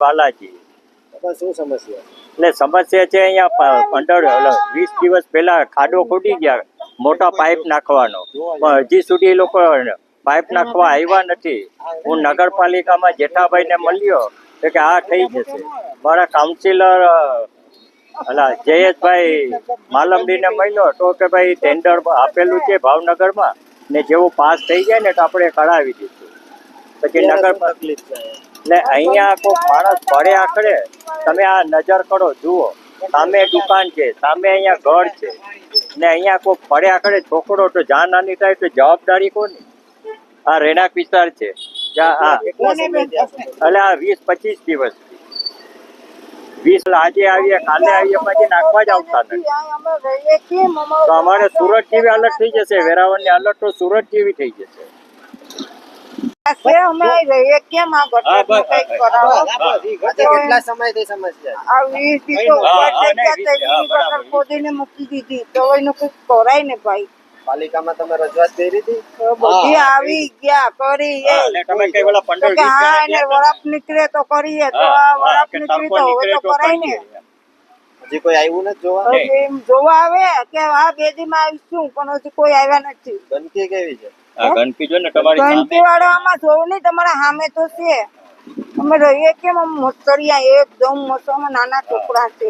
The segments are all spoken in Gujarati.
બાલાજી. શું સમસ્યા? એટલે સમસ્યા છે અહીંયા પંદર વીસ દિવસ પહેલા ખાડો ખોટી ગયા મોટા પાઇપ નાખવાનો. પણ હજી સુધી એ લોકો પાઇપ નાખવા આવ્યા નથી. હું નગરપાલિકામાં જેઠાભાઈને મળ્યો તો કે આ થઈ જશે. મારા કાઉન્સિલર અલા જયેશભાઈ માલમડીને મળ્યો તો કે ભાઈ ટેન્ડર આપેલું છે ભાવનગરમાં ને જેવું પાસ થઈ જાય ને તો આપણે કરાવી દીધું પછી નગર તકલીફ એટલે અહીંયા કોઈ માણસ ભરે આખરે. તમે આ નજર કરો, જુઓ. સામે દુકાન છે, સામે અહીંયા ઘર છે. ને અહીંયા કોઈ ભરે આખરે છોકરો તો જાન નાની થાય તો જવાબદારી કોની? આ રહેણાંક વિસ્તાર છે? એટલે આ વીસ પચીસ દિવસ. વીસ આજે આવીએ, કાલે આવીએ, પછી નાખવા જ આવતા નથી. તો અમારે સુરત જેવી અલર્ટ થઈ જશે. વેરાવળની અલર્ટ તો સુરત જેવી થઈ જશે હા, બસ, હા, આજે કેટલા સમયથી સમસ્યા મૂકી દીધી. કંઈક કરાય ને ભાઈ. પાલિકામાં તમે રજૂઆત કરી હતી? બધી આવી ગયા કરી એ. તમે કઈ પેલા હા એને વરફ નીકળે તો કરીએ. તો આ વરફ નીકળી તો હવે નીકળે તો કરાય ને. હજી કોઈ આવ્યું નથી જોવા? જોવા આવે કે આ બેદી માં આવીશું પણ હજી કોઈ આવ્યા નથી. ગંદકી કેવી છે? આ ગંદકી જો ને તમારી સામે. વાળો આમાં જોવું નહીં તમારા સામે તો છે. અમે રહીએ કેમ આમ મોસરિયા એકદમ મસ્ત અમે નાના છોકરા છે.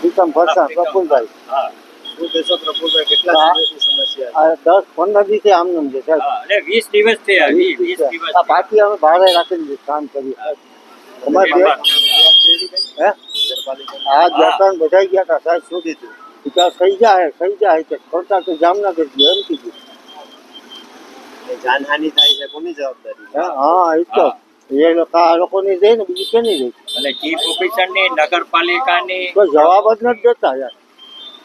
પ્રીતમ ભરસા પ્રફુલભાઈ. હા, પાટી અમે ભાડે રાખીને કામ કરીએ. અમારે બે? હે આ ગયા હતા સાહેબ શોધી દીધું વિકાસ થઈ જાય થઈ જાય કે કરતા તો જામનગર ગયો એમ કીધું. જાનહાની થાય છે કોની જવાબદારી? હે? હા એ તો. એ લોકો આ લોકોની દે ને બીજી કેની ચીફ ઓફિસરની નગરપાલિકાની? કોઈ જવાબ જ નથી દેતા યાર.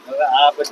હવે આ બધી